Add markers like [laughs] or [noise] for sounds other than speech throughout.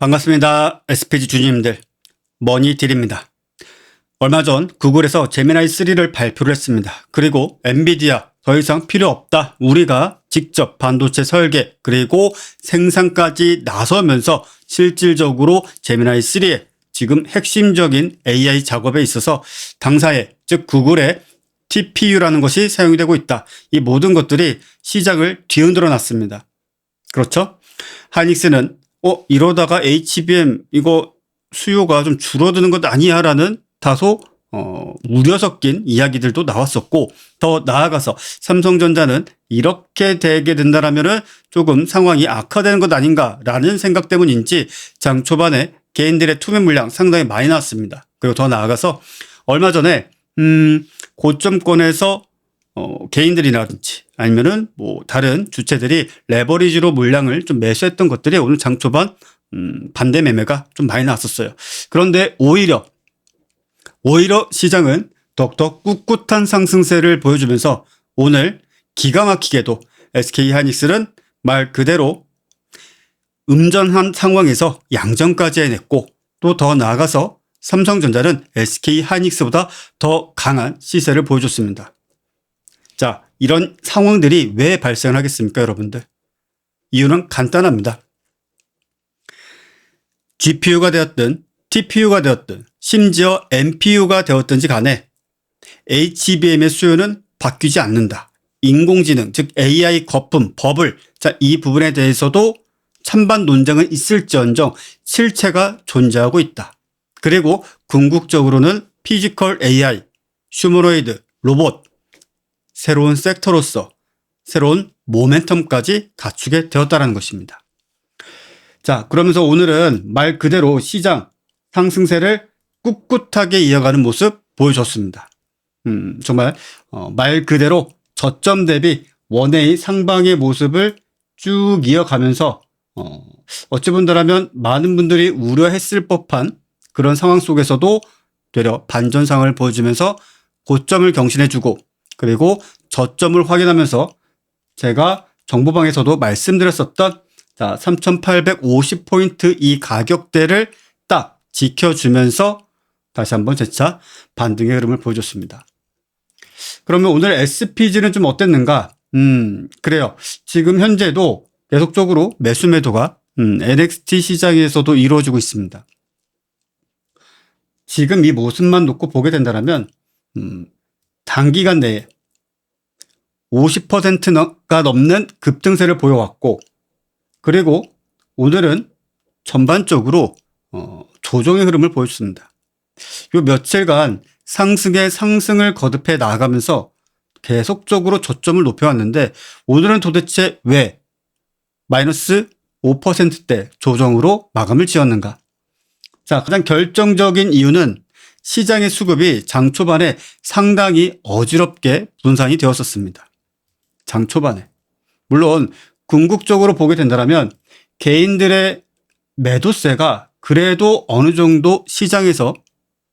반갑습니다. SPG 주주님들. 머니딜입니다. 얼마 전 구글에서 제미나이 3를 발표를 했습니다. 그리고 엔비디아 더 이상 필요 없다. 우리가 직접 반도체 설계 그리고 생산까지 나서면서 실질적으로 제미나이 3의 지금 핵심적인 AI 작업에 있어서 당사의 즉 구글의 TPU라는 것이 사용이 되고 있다. 이 모든 것들이 시장을 뒤흔들어 놨습니다. 그렇죠? 하이닉스는 어 이러다가 HBM 이거 수요가 좀 줄어드는 것 아니야라는 다소 어, 우려 섞인 이야기들도 나왔었고 더 나아가서 삼성전자는 이렇게 되게 된다라면은 조금 상황이 악화되는 것 아닌가라는 생각 때문인지 장 초반에 개인들의 투매 물량 상당히 많이 나왔습니다. 그리고 더 나아가서 얼마 전에 음 고점권에서 어, 개인들이라든지 아니면은 뭐 다른 주체들이 레버리지로 물량을 좀 매수했던 것들이 오늘 장 초반 음, 반대 매매가 좀 많이 나왔었어요. 그런데 오히려 오히려 시장은 더욱더 꿋꿋한 상승세를 보여주면서 오늘 기가 막히게도 SK 하이닉스는 말 그대로 음전한 상황에서 양전까지 해냈고 또 더 나아가서 삼성전자는 SK 하이닉스보다 더 강한 시세를 보여줬습니다. 자, 이런 상황들이 왜 발생하겠습니까, 여러분들? 이유는 간단합니다. GPU가 되었든 TPU가 되었든 심지어 NPU가 되었든지 간에 HBM의 수요는 바뀌지 않는다. 인공지능, 즉 AI 거품, 버블, 자, 이 부분에 대해서도 찬반 논쟁은 있을지언정 실체가 존재하고 있다. 그리고 궁극적으로는 피지컬 AI, 휴머노이드, 로봇, 새로운 섹터로서 새로운 모멘텀까지 갖추게 되었다는 것입니다. 자, 그러면서 오늘은 말 그대로 시장 상승세를 꿋꿋하게 이어가는 모습 보여줬습니다. 음, 정말 어, 말 그대로 저점 대비 원웨이 상방의 모습을 쭉 이어가면서 어, 어찌 본다라면 많은 분들이 우려했을 법한 그런 상황 속에서도 되려 반전상을 보여주면서 고점을 경신해주고 그리고 저점을 확인하면서 제가 정보방에서도 말씀드렸었던 자, 3,850포인트 이 가격대를 딱 지켜주면서 다시 한번 재차 반등의 흐름을 보여줬습니다. 그러면 오늘 SPG는 좀 어땠는가? 음, 그래요. 지금 현재도 계속적으로 매수 매도가 음, NXT 시장에서도 이루어지고 있습니다. 지금 이 모습만 놓고 보게 된다면 음, 단기간 내에 50%가 넘는 급등세를 보여왔고 그리고 오늘은 전반적으로 어, 조정의 흐름을 보여줬습니다. 요 며칠간 상승의 상승을 거듭해 나가면서 계속적으로 저점을 높여왔는데 오늘은 도대체 왜 마이너스 5%대 조정으로 마감을 지었는가? 자, 가장 결정적인 이유는 시장의 수급이 장 초반에 상당히 어지럽게 분산이 되었었습니다. 장 초반에. 물론 궁극적으로 보게 된다면 개인들의 매도세가 그래도 어느 정도 시장에서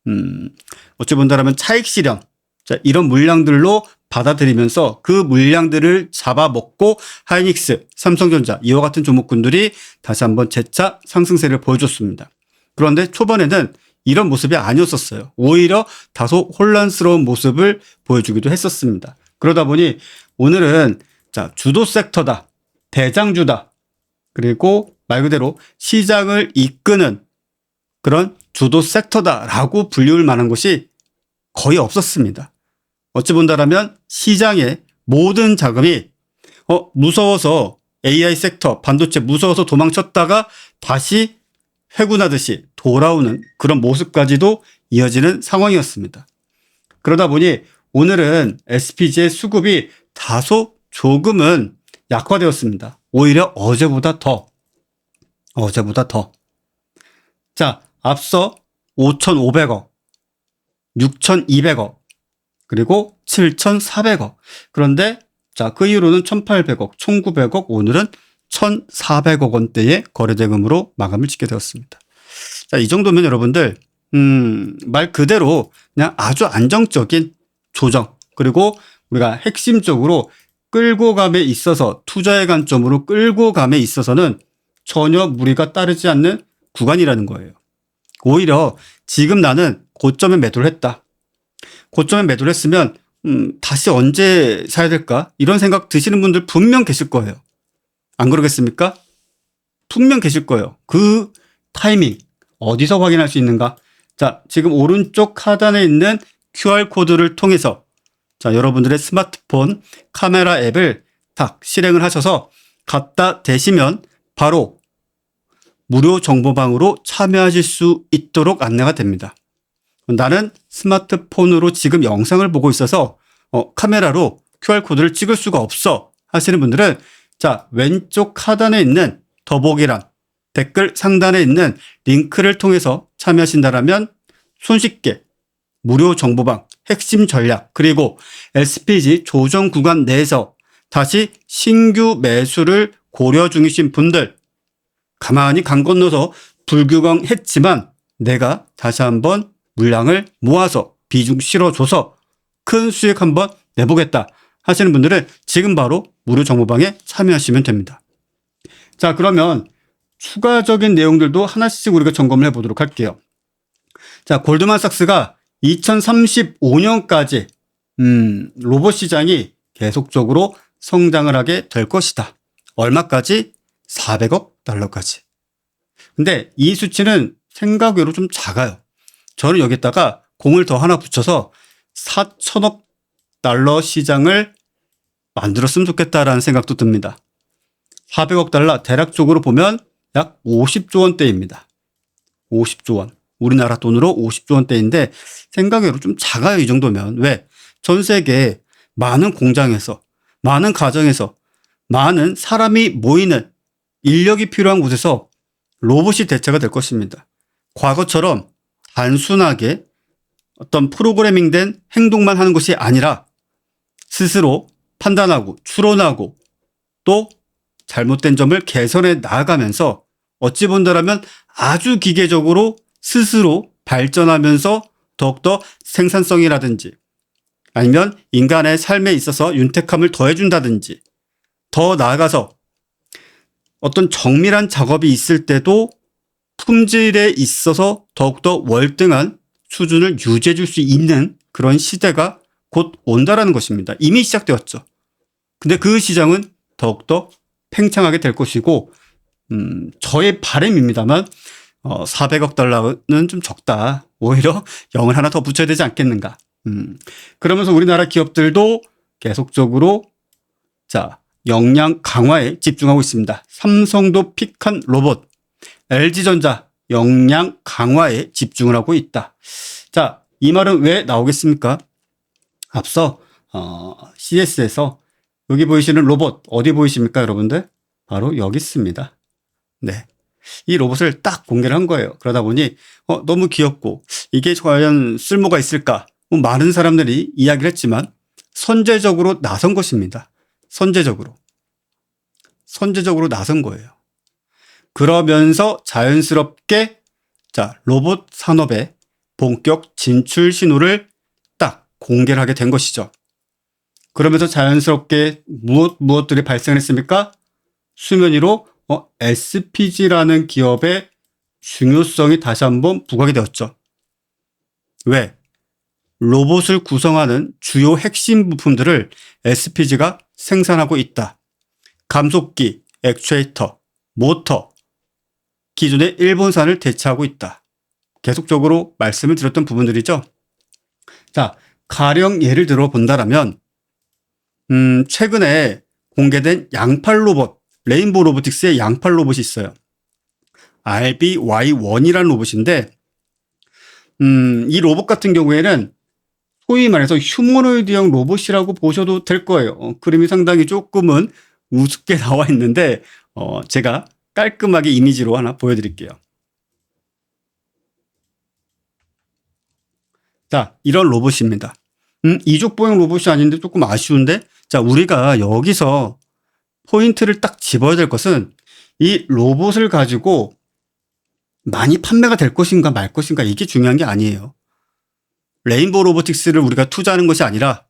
음, 어찌 본다면 차익 실현 자, 이런 물량들로 받아들이면서 그 물량들을 잡아먹고 하이닉스, 삼성전자 이와 같은 종목군들이 다시 한번 재차 상승세를 보여줬습니다. 그런데 초반에는 이런 모습이 아니었었어요. 오히려 다소 혼란스러운 모습을 보여주기도 했었습니다. 그러다 보니 오늘은 자, 주도 섹터다. 대장주다. 그리고 말 그대로 시장을 이끄는 그런 주도 섹터다라고 불리울 만한 것이 거의 없었습니다. 어찌 본다라면 시장의 모든 자금이 어 무서워서 AI 섹터 반도체 무서워서 도망쳤다가 다시 회군하듯이 돌아오는 그런 모습까지도 이어지는 상황이었습니다. 그러다 보니 오늘은 SPG의 수급이 다소 조금은 약화되었습니다. 오히려 어제보다 더, 어제보다 더. 자, 앞서 5,500억, 6,200억, 그리고 7,400억. 그런데 자, 그 이후로는 1,800억, 1,900억, 오늘은 1,400억 원대의 거래대금으로 마감을 짓게 되었습니다. 자, 이 정도면 여러분들, 음, 말 그대로 그냥 아주 안정적인 조정, 그리고 우리가 핵심적으로 끌고 감에 있어서 투자의 관점으로 끌고 감에 있어서는 전혀 무리가 따르지 않는 구간이라는 거예요. 오히려 지금 나는 고점에 매도를 했다. 고점에 매도를 했으면 음, 다시 언제 사야 될까? 이런 생각 드시는 분들 분명 계실 거예요. 안 그러겠습니까? 분명 계실 거예요. 그 타이밍 어디서 확인할 수 있는가? 자, 지금 오른쪽 하단에 있는 QR코드를 통해서 자, 여러분들의 스마트폰 카메라 앱을 딱 실행을 하셔서 갖다 대시면 바로 무료 정보방으로 참여하실 수 있도록 안내가 됩니다. 나는 스마트폰으로 지금 영상을 보고 있어서 어, 카메라로 QR코드를 찍을 수가 없어 하시는 분들은 자, 왼쪽 하단에 있는 더보기란 댓글 상단에 있는 링크를 통해서 참여하신다면 손쉽게 무료 정보방 핵심 전략 그리고 SPG 조정 구간 내에서 다시 신규 매수를 고려 중이신 분들 가만히 강 건너서 불규강했지만 내가 다시 한번 물량을 모아서 비중 실어줘서 큰 수익 한번 내보겠다 하시는 분들은 지금 바로 무료 정보방에 참여하시면 됩니다. 자 그러면 추가적인 내용들도 하나씩 우리가 점검을 해보도록 할게요. 자 골드만삭스가 2035년까지 음, 로봇 시장이 계속적으로 성장을 하게 될 것이다. 얼마까지? 400억 달러까지. 근데 이 수치는 생각 외로 좀 작아요. 저는 여기다가 공을 더 하나 붙여서 4천억 달러 시장을 만들었으면 좋겠다라는 생각도 듭니다. 400억 달러 대략적으로 보면 약 50조 원대입니다. 50조 원. 우리나라 돈으로 50조 원대인데 생각외로 좀 작아요. 이 정도면. 왜? 전 세계 많은 공장에서 많은 가정에서 많은 사람이 모이는 인력이 필요한 곳에서 로봇이 대체가 될 것입니다. 과거처럼 단순하게 어떤 프로그래밍된 행동만 하는 것이 아니라 스스로 판단하고 추론하고 또 잘못된 점을 개선해 나아가면서 어찌 본다라면 아주 기계적으로 스스로 발전하면서 더욱더 생산성이라든지 아니면 인간의 삶에 있어서 윤택함을 더해준다든지 더 나아가서 어떤 정밀한 작업이 있을 때도 품질에 있어서 더욱더 월등한 수준을 유지해 줄 수 있는 그런 시대가 곧 온다라는 것입니다. 이미 시작되었죠. 근데 그 시장은 더욱더 팽창하게 될 것이고, 음, 저의 바램입니다만, 어, 400억 달러는 좀 적다. 오히려 0을 하나 더 붙여야 되지 않겠는가. 음, 그러면서 우리나라 기업들도 계속적으로, 자, 역량 강화에 집중하고 있습니다. 삼성도 픽한 로봇, LG전자 역량 강화에 집중을 하고 있다. 자, 이 말은 왜 나오겠습니까? 앞서 어, CS에서 여기 보이시는 로봇 어디 보이십니까, 여러분들? 바로 여기 있습니다. 네. 이 로봇을 딱 공개를 한 거예요. 그러다 보니 어, 너무 귀엽고 이게 과연 쓸모가 있을까? 뭐 많은 사람들이 이야기를 했지만 선제적으로 나선 것입니다. 선제적으로. 선제적으로 나선 거예요. 그러면서 자연스럽게 자, 로봇 산업의 본격 진출 신호를 딱 공개를 하게 된 것이죠. 그러면서 자연스럽게 무엇 무엇들이 발생했습니까? 수면 위로 어, SPG라는 기업의 중요성이 다시 한번 부각이 되었죠. 왜? 로봇을 구성하는 주요 핵심 부품들을 SPG가 생산하고 있다. 감속기, 액추에이터, 모터, 기존의 일본산을 대체하고 있다. 계속적으로 말씀을 드렸던 부분들이죠. 자, 가령 예를 들어 본다라면, 음, 최근에 공개된 양팔 로봇, 레인보 로보틱스의 양팔 로봇이 있어요. RBY1이라는 로봇인데, 음, 이 로봇 같은 경우에는 소위 말해서 휴머노이드형 로봇이라고 보셔도 될 거예요. 어, 그림이 상당히 조금은 우습게 [laughs] 나와 있는데, 어, 제가 깔끔하게 이미지로 하나 보여드릴게요. 자, 이런 로봇입니다. 음, 이족보행 로봇이 아닌데 조금 아쉬운데? 자, 우리가 여기서 포인트를 딱 집어야 될 것은 이 로봇을 가지고 많이 판매가 될 것인가 말 것인가 이게 중요한 게 아니에요. 레인보우 로보틱스를 우리가 투자하는 것이 아니라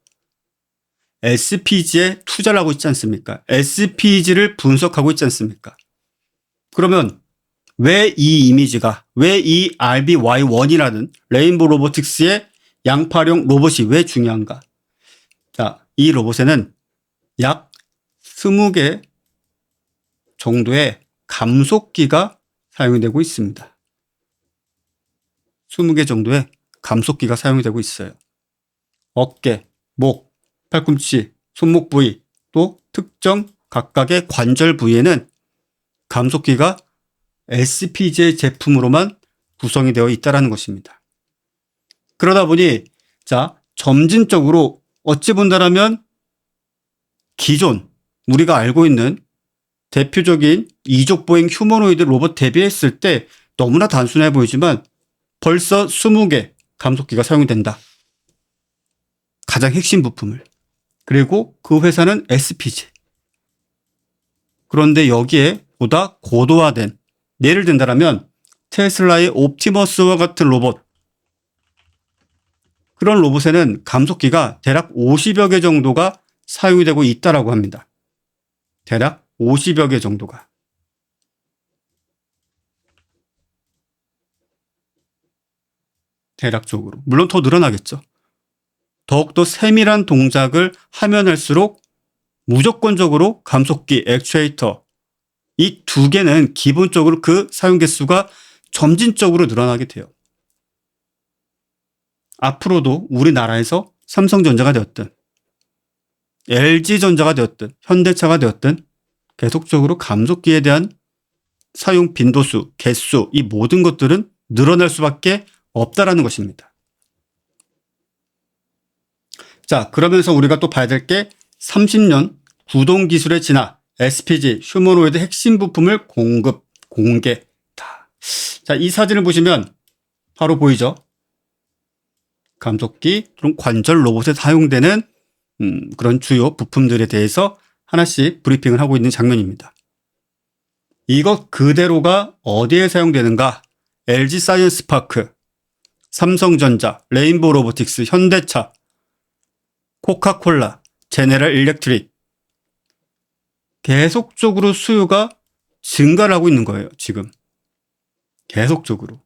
SPG에 투자를 하고 있지 않습니까? SPG를 분석하고 있지 않습니까? 그러면 왜 이 이미지가, 왜 이 RBY1이라는 레인보 로보틱스의 양파령 로봇이 왜 중요한가? 자, 이 로봇에는 약 20개 정도의 감속기가 사용이 되고 있습니다. 20개 정도의 감속기가 사용이 되고 있어요. 어깨, 목, 팔꿈치, 손목 부위, 또 특정 각각의 관절 부위에는 감속기가 SPJ 제품으로만 구성이 되어 있다는 것입니다. 그러다 보니 자 점진적으로 어찌 본다라면 기존 우리가 알고 있는 대표적인 이족 보행 휴머노이드 로봇 대비했을 때 너무나 단순해 보이지만 벌써 20개 감속기가 사용이 된다. 가장 핵심 부품을. 그리고 그 회사는 SPG. 그런데 여기에 보다 고도화된 예를 든다라면 테슬라의 옵티머스와 같은 로봇 그런 로봇에는 감속기가 대략 50여 개 정도가 사용이 되고 있다라고 합니다. 대략 50여 개 정도가. 대략적으로. 물론 더 늘어나겠죠. 더욱더 세밀한 동작을 하면 할수록 무조건적으로 감속기, 액추에이터 이 두 개는 기본적으로 그 사용 개수가 점진적으로 늘어나게 돼요. 앞으로도 우리나라에서 삼성전자가 되었든 LG전자가 되었든 현대차가 되었든 계속적으로 감속기에 대한 사용 빈도수, 개수 이 모든 것들은 늘어날 수밖에 없다라는 것입니다. 자, 그러면서 우리가 또 봐야 될 게 30년 구동 기술에 지나 SPG 휴머노이드 핵심 부품을 공급, 공개 다. 자, 이 사진을 보시면 바로 보이죠? 감속기 또는 관절 로봇에 사용되는 음, 그런 주요 부품들에 대해서 하나씩 브리핑을 하고 있는 장면입니다. 이것 그대로가 어디에 사용되는가? LG 사이언스 파크, 삼성전자, 레인보우 로보틱스, 현대차, 코카콜라, 제네럴 일렉트릭 계속적으로 수요가 증가를 하고 있는 거예요, 지금. 계속적으로.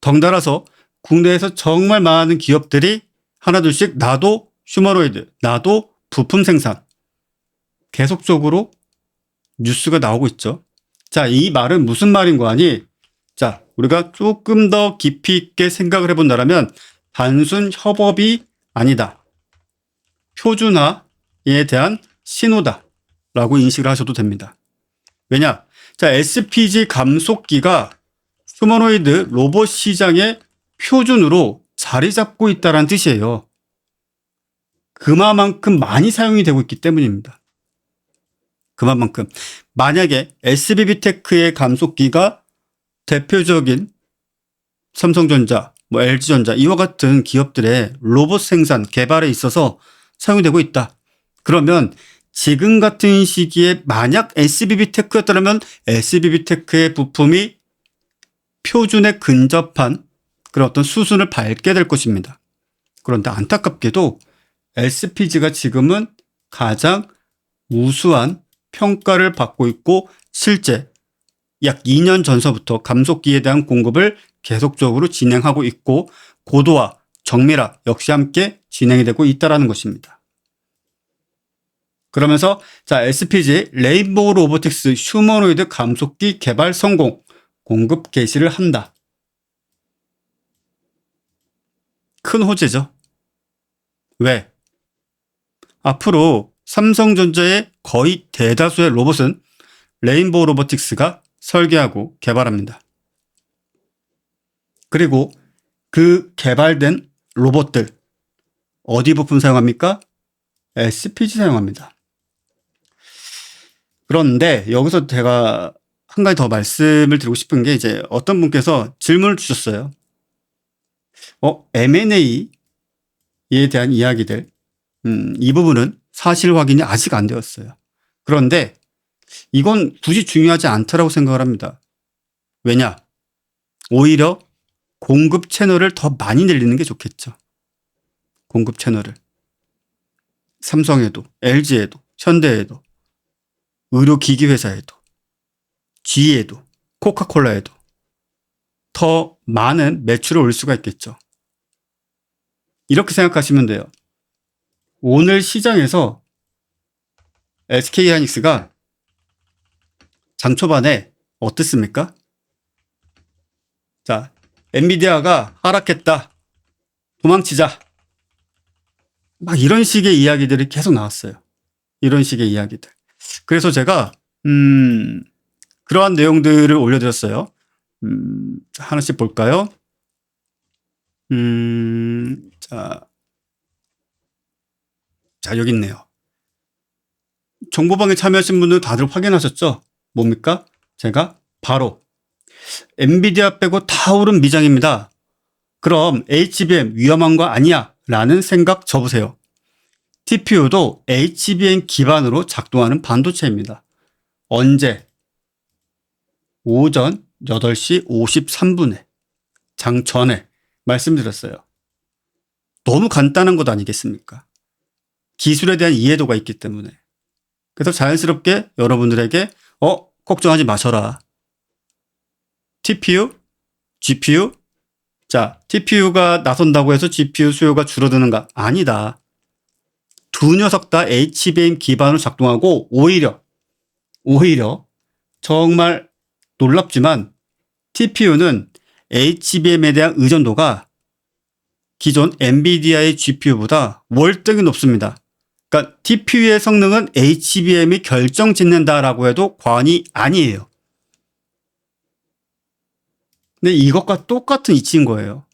덩달아서 국내에서 정말 많은 기업들이 하나둘씩 나도 휴머노이드, 나도 부품 생산. 계속적으로 뉴스가 나오고 있죠. 자, 이 말은 무슨 말인 거 아니? 자, 우리가 조금 더 깊이 있게 생각을 해본다면 단순 협업이 아니다. 표준화에 대한 신호다. 라고 인식을 하셔도 됩니다. 왜냐? 자, SPG 감속기가 휴머노이드 로봇 시장의 표준으로 자리 잡고 있다는 뜻이에요. 그만큼 많이 사용이 되고 있기 때문입니다. 그만큼 만약에 SBB 테크의 감속기가 대표적인 삼성전자, 뭐 LG전자 이와 같은 기업들의 로봇 생산 개발에 있어서 사용되고 있다. 그러면 지금 같은 시기에 만약 SBB 테크였다면 SBB 테크의 부품이 표준에 근접한 그런 어떤 수순을 밟게 될 것입니다. 그런데 안타깝게도 SPG가 지금은 가장 우수한 평가를 받고 있고 실제 약 2년 전서부터 감속기에 대한 공급을 계속적으로 진행하고 있고 고도화, 정밀화 역시 함께 진행이 되고 있다는 것입니다. 그러면서 자 SPG 레인보우 로보틱스 휴머노이드 감속기 개발 성공 공급 개시를 한다. 큰 호재죠. 왜? 앞으로 삼성전자의 거의 대다수의 로봇은 레인보우 로보틱스가 설계하고 개발합니다. 그리고 그 개발된 로봇들 어디 부품 사용합니까? SPG 사용합니다. 그런데 여기서 제가 한 가지 더 말씀을 드리고 싶은 게 이제 어떤 분께서 질문을 주셨어요. 어, M&A에 대한 이야기들, 음, 이 부분은 사실 확인이 아직 안 되었어요. 그런데 이건 굳이 중요하지 않다라고 생각을 합니다. 왜냐? 오히려 공급 채널을 더 많이 늘리는 게 좋겠죠. 공급 채널을. 삼성에도, LG에도, 현대에도, 의료기기 회사에도, G에도 코카콜라에도 더 많은 매출을 올 수가 있겠죠. 이렇게 생각하시면 돼요. 오늘 시장에서 SK 하이닉스가 장 초반에 어땠습니까? 자, 엔비디아가 하락했다. 도망치자. 막 이런 식의 이야기들이 계속 나왔어요. 이런 식의 이야기들. 그래서 제가, 음, 그러한 내용들을 올려드렸어요. 음, 하나씩 볼까요? 음, 자. 자, 여기 있네요. 정보방에 참여하신 분들 다들 확인하셨죠? 뭡니까? 제가 바로 엔비디아 빼고 다 오른 미장입니다. 그럼 HBM 위험한 거 아니야? 라는 생각 접으세요. TPU도 HBM 기반으로 작동하는 반도체입니다. 언제? 오전 8시 53분에 장 전에 말씀드렸어요. 너무 간단한 것 아니겠습니까? 기술에 대한 이해도가 있기 때문에. 그래서 자연스럽게 여러분들에게 어 걱정하지 마셔라. TPU, GPU. 자, TPU가 나선다고 해서 GPU 수요가 줄어드는가? 아니다. 두 녀석 다 HBM 기반으로 작동하고 오히려 오히려 정말 놀랍지만 TPU는 HBM에 대한 의존도가 기존 엔비디아의 GPU보다 월등히 높습니다. 그러니까 TPU의 성능은 HBM이 결정 짓는다라고 해도 과언이 아니에요. 근데 이것과 똑같은 이치인 거예요.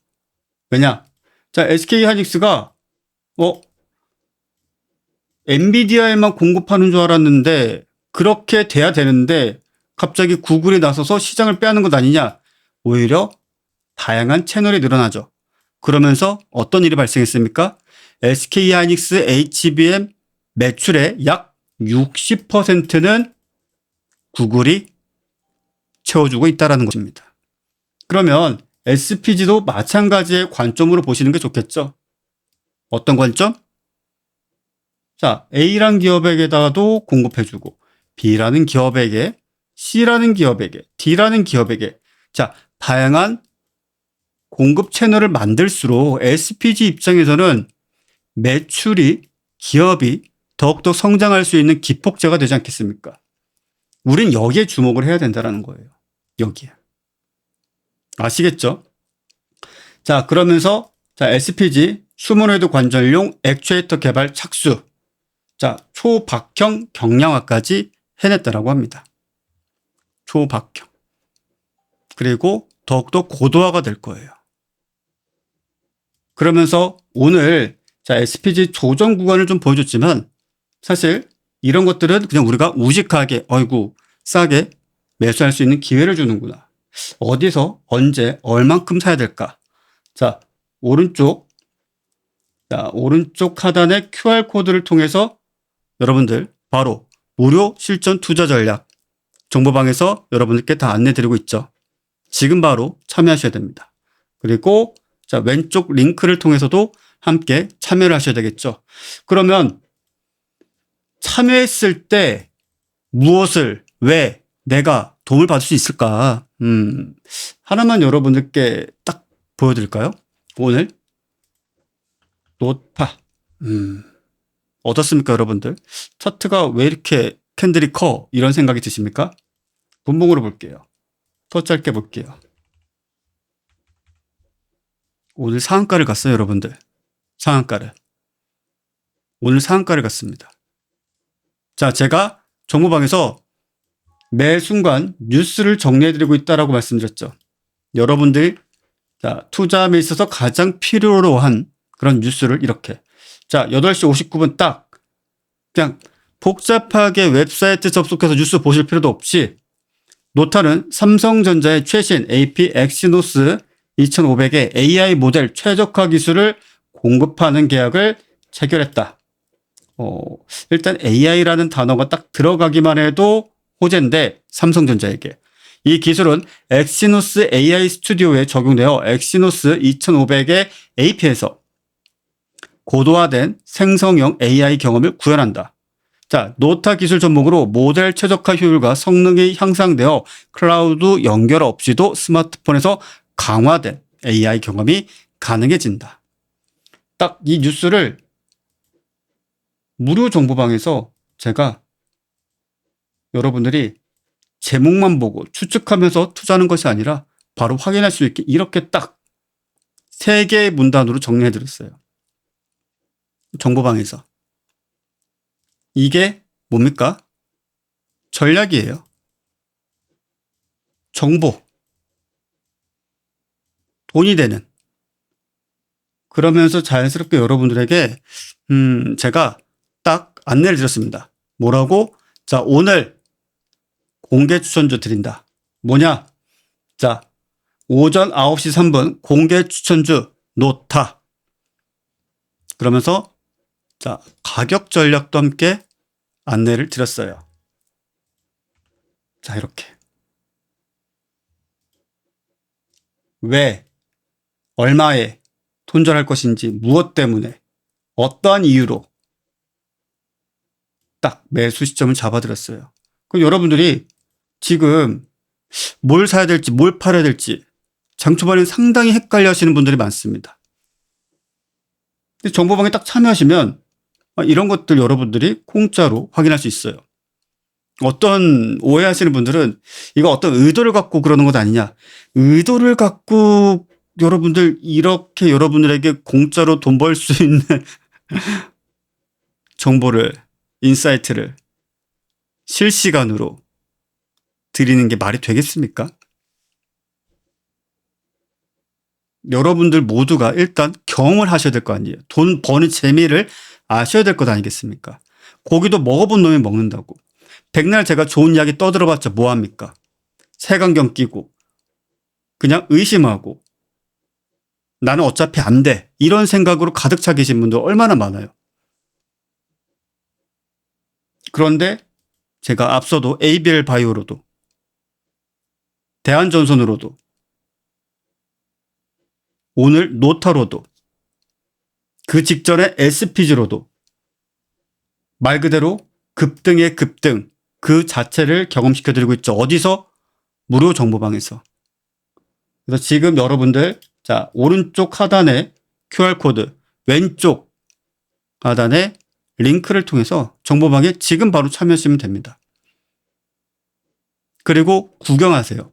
왜냐? 자, SK 하이닉스가 어 엔비디아에만 공급하는 줄 알았는데 그렇게 돼야 되는데 갑자기 구글이 나서서 시장을 빼앗는 것 아니냐? 오히려 다양한 채널이 늘어나죠. 그러면서 어떤 일이 발생했습니까? SK 하이닉스 HBM 매출의 약 60%는 구글이 채워주고 있다는 것입니다. 그러면 SPG도 마찬가지의 관점으로 보시는 게 좋겠죠? 어떤 관점? 자, A라는 기업에게다가도 공급해주고, B라는 기업에게, C라는 기업에게, D라는 기업에게, 자, 다양한 공급 채널을 만들수록 SPG 입장에서는 매출이 기업이 더욱더 성장할 수 있는 기폭제가 되지 않겠습니까? 우린 여기에 주목을 해야 된다는 거예요. 여기에. 아시겠죠? 자, 그러면서 자, SPG 휴머노이드 관절용 액추에이터 개발 착수. 자, 초박형 경량화까지 해냈다라고 합니다. 초박형. 그리고 더욱더 고도화가 될 거예요. 그러면서 오늘 자, SPG 조정 구간을 좀 보여줬지만 사실 이런 것들은 그냥 우리가 우직하게 어이구 싸게 매수할 수 있는 기회를 주는구나. 어디서 언제 얼만큼 사야 될까? 자, 오른쪽 자, 오른쪽 하단의 QR 코드를 통해서 여러분들 바로 무료 실전 투자 전략 정보방에서 여러분들께 다 안내 드리고 있죠. 지금 바로 참여하셔야 됩니다. 그리고 자, 왼쪽 링크를 통해서도 함께 참여를 하셔야 되겠죠. 그러면 참여했을 때 무엇을 왜 내가 도움을 받을 수 있을까? 음, 하나만 여러분들께 딱 보여드릴까요? 오늘 노파. 음, 어떻습니까, 여러분들? 차트가 왜 이렇게 캔들이 커? 이런 생각이 드십니까? 분봉으로 볼게요. 더 짧게 볼게요. 오늘 상한가를 갔어요, 여러분들. 상한가를. 오늘 상한가를 갔습니다. 자, 제가 정보방에서 매 순간 뉴스를 정리해드리고 있다라고 말씀드렸죠. 여러분들, 자, 투자함에 있어서 가장 필요로 한 그런 뉴스를 이렇게. 자, 8시 59분 딱. 그냥 복잡하게 웹사이트 접속해서 뉴스 보실 필요도 없이 노타는 삼성전자의 최신 AP 엑시노스 2500의 AI 모델 최적화 기술을 공급하는 계약을 체결했다. 어, 일단 AI라는 단어가 딱 들어가기만 해도 호재인데 삼성전자에게 이 기술은 엑시노스 AI 스튜디오에 적용되어 엑시노스 2500의 AP에서 고도화된 생성형 AI 경험을 구현한다. 자, 노타 기술 접목으로 모델 최적화 효율과 성능이 향상되어 클라우드 연결 없이도 스마트폰에서 강화된 AI 경험이 가능해진다. 딱 이 뉴스를 무료 정보방에서 제가 여러분들이 제목만 보고 추측하면서 투자하는 것이 아니라 바로 확인할 수 있게 이렇게 딱 세 개의 문단으로 정리해 드렸어요. 정보방에서. 이게 뭡니까? 전략이에요. 정보. 돈이 되는. 그러면서 자연스럽게 여러분들에게, 음, 제가 딱 안내를 드렸습니다. 뭐라고? 자, 오늘 공개 추천주 드린다. 뭐냐? 자, 오전 9시 3분 공개 추천주 노타. 그러면서 자, 가격 전략도 함께 안내를 드렸어요. 자, 이렇게. 왜, 얼마에 손절할 것인지, 무엇 때문에, 어떠한 이유로 딱 매수 시점을 잡아드렸어요. 그럼 여러분들이 지금 뭘 사야 될지, 뭘 팔아야 될지, 장 초반에 상당히 헷갈려 하시는 분들이 많습니다. 정보방에 딱 참여하시면 아, 이런 것들 여러분들이 공짜로 확인할 수 있어요. 어떤 오해하시는 분들은 이거 어떤 의도를 갖고 그러는 것 아니냐. 의도를 갖고 여러분들 이렇게 여러분들에게 공짜로 돈 벌 수 있는 [laughs] 정보를, 인사이트를 실시간으로 드리는 게 말이 되겠습니까? 여러분들 모두가 일단 경험을 하셔야 될 거 아니에요. 돈 버는 재미를 아셔야 될 것 아니겠습니까? 고기도 먹어본 놈이 먹는다고. 백날 제가 좋은 이야기 떠들어봤자 뭐합니까? 색안경 끼고 그냥 의심하고 나는 어차피 안 돼. 이런 생각으로 가득 차 계신 분들 얼마나 많아요. 그런데 제가 앞서도 ABL 바이오로도 대한전선으로도 오늘 노타로도 그 직전에 SPG로도 말 그대로 급등의 급등 그 자체를 경험시켜 드리고 있죠. 어디서? 무료 정보방에서. 그래서 지금 여러분들 자, 오른쪽 하단에 QR코드, 왼쪽 하단에 링크를 통해서 정보방에 지금 바로 참여하시면 됩니다. 그리고 구경하세요.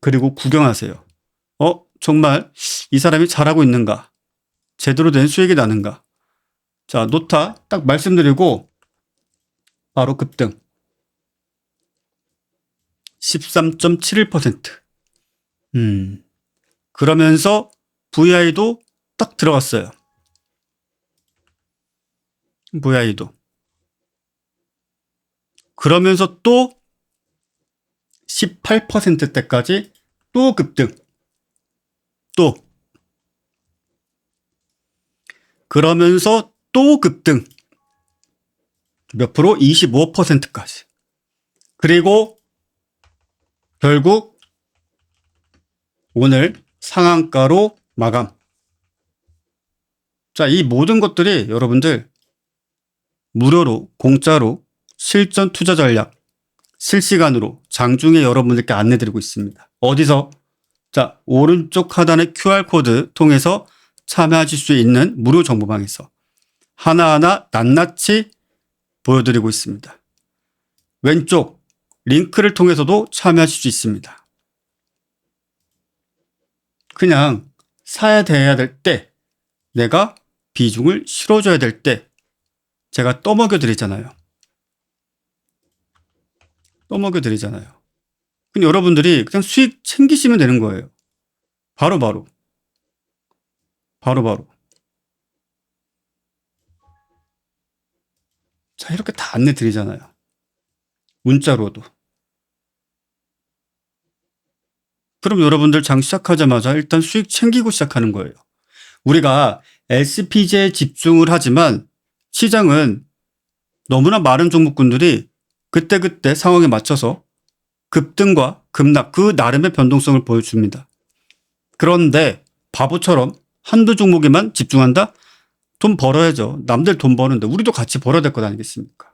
그리고 구경하세요. 어, 정말 이 사람이 잘하고 있는가? 제대로 된 수익이 나는가? 자, 노타 딱 말씀드리고 바로 급등. 13.71%. 음. 그러면서 VI도 딱 들어갔어요. VI도. 그러면서 또 18%대까지 또 급등. 또. 그러면서 또 급등. 몇 프로? 25%까지. 그리고 결국 오늘 상한가로 마감. 자, 이 모든 것들이 여러분들 무료로, 공짜로 실전 투자 전략 실시간으로 장중에 여러분들께 안내드리고 있습니다. 어디서? 자, 오른쪽 하단의 QR코드 통해서 참여하실 수 있는 무료 정보방에서 하나하나 낱낱이 보여드리고 있습니다. 왼쪽 링크를 통해서도 참여하실 수 있습니다. 그냥 사야 돼야 될 때, 내가 비중을 실어줘야 될 때, 제가 떠먹여 드리잖아요. 떠먹여 드리잖아요. 그럼 여러분들이 그냥 수익 챙기시면 되는 거예요. 바로바로. 바로바로. 자, 이렇게 다 안내 드리잖아요. 문자로도. 그럼 여러분들 장 시작하자마자 일단 수익 챙기고 시작하는 거예요. 우리가 SPJ에 집중을 하지만 시장은 너무나 많은 종목군들이 그때그때 상황에 맞춰서 급등과 급락 그 나름의 변동성을 보여줍니다. 그런데 바보처럼 한두 종목에만 집중한다? 돈 벌어야죠. 남들 돈 버는데 우리도 같이 벌어야 될 것 아니겠습니까?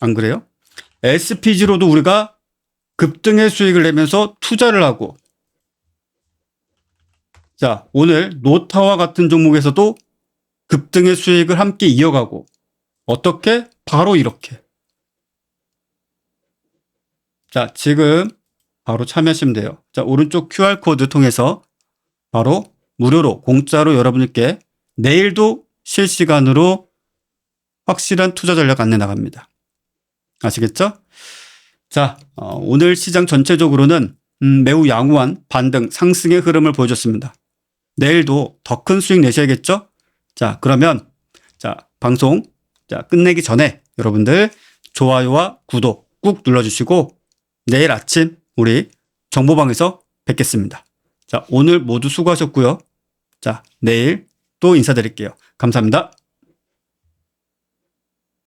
안 그래요? SPG로도 우리가 급등의 수익을 내면서 투자를 하고 자, 오늘 노타와 같은 종목에서도 급등의 수익을 함께 이어가고 어떻게? 바로 이렇게. 자, 지금 바로 참여하시면 돼요. 자, 오른쪽 QR코드 통해서 바로 무료로 공짜로 여러분께 내일도 실시간으로 확실한 투자 전략 안내 나갑니다. 아시겠죠? 자, 어, 오늘 시장 전체적으로는 음, 매우 양호한 반등 상승의 흐름을 보여줬습니다. 내일도 더 큰 수익 내셔야겠죠? 자, 그러면 자, 방송 자, 끝내기 전에 여러분들 좋아요와 구독 꾹 눌러주시고 내일 아침 우리 정보방에서 뵙겠습니다. 자, 오늘 모두 수고하셨고요. 자, 내일 또 인사드릴게요. 감사합니다.